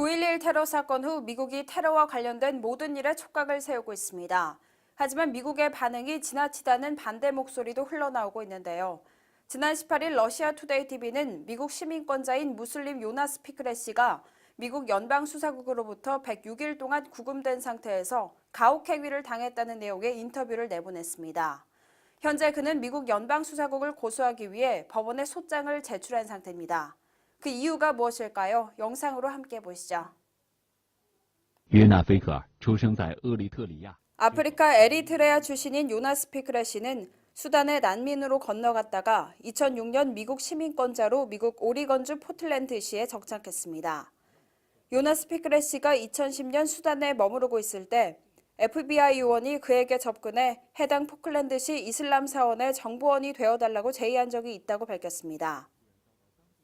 9.11 테러 사건 후 미국이 테러와 관련된 모든 일에 촉각을 세우고 있습니다. 하지만 미국의 반응이 지나치다는 반대 목소리도 흘러나오고 있는데요. 지난 18일 러시아 투데이 TV는 미국 시민권자인 무슬림 요나스 피크레 씨가 미국 연방수사국으로부터 106일 동안 구금된 상태에서 가혹행위를 당했다는 내용의 인터뷰를 내보냈습니다. 현재 그는 미국 연방수사국을 고소하기 위해 법원에 소장을 제출한 상태입니다. 그 이유가 무엇일까요? 영상으로 함께 보시죠.约纳菲克尔出生在厄立特里亚。 아프리카 에리트레아 출신인 요나스 피크레 씨는 수단의 난민으로 건너갔다가 2006년 미국 시민권자로 미국 오리건주 포틀랜드시에 정착했습니다. 요나스 피크레 씨가 2010년 수단에 머무르고 있을 때 FBI 요원이 그에게 접근해 해당 포클랜드시 이슬람 사원의 정보원이 되어달라고 제의한 적이 있다고 밝혔습니다.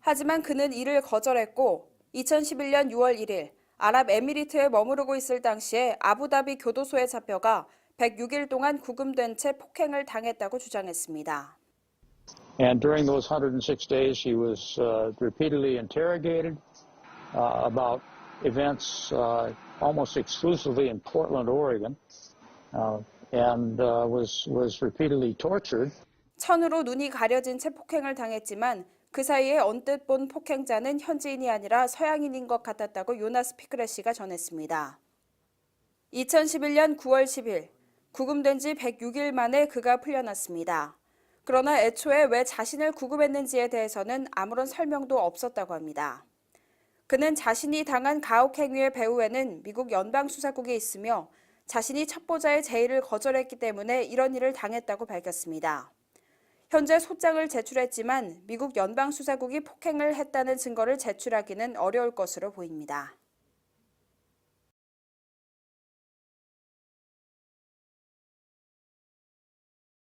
하지만 그는 이를 거절했고 2011년 6월 1일 아랍에미리트에 머무르고 있을 당시에 아부다비 교도소에 잡혀가 106일 동안 구금된 채 폭행을 당했다고 주장했습니다. And during those 106 days, he was uh, repeatedly interrogated uh, about events uh, almost exclusively in Portland, Oregon, uh, and uh, was was repeatedly tortured. 천으로 눈이 가려진 채 폭행을 당했지만 그 사이에 언뜻 본 폭행자는 현지인이 아니라 서양인인 것 같았다고 요나스 피크레 씨가 전했습니다. 2011년 9월 10일 구금된 지 106일 만에 그가 풀려났습니다. 그러나 애초에 왜 자신을 구금했는지에 대해서는 아무런 설명도 없었다고 합니다. 그는 자신이 당한 가혹행위의 배후에는 미국 연방수사국이 있으며 자신이 첩보자의 제의를 거절했기 때문에 이런 일을 당했다고 밝혔습니다. 현재 소장을 제출했지만 미국 연방수사국이 폭행을 했다는 증거를 제출하기는 어려울 것으로 보입니다.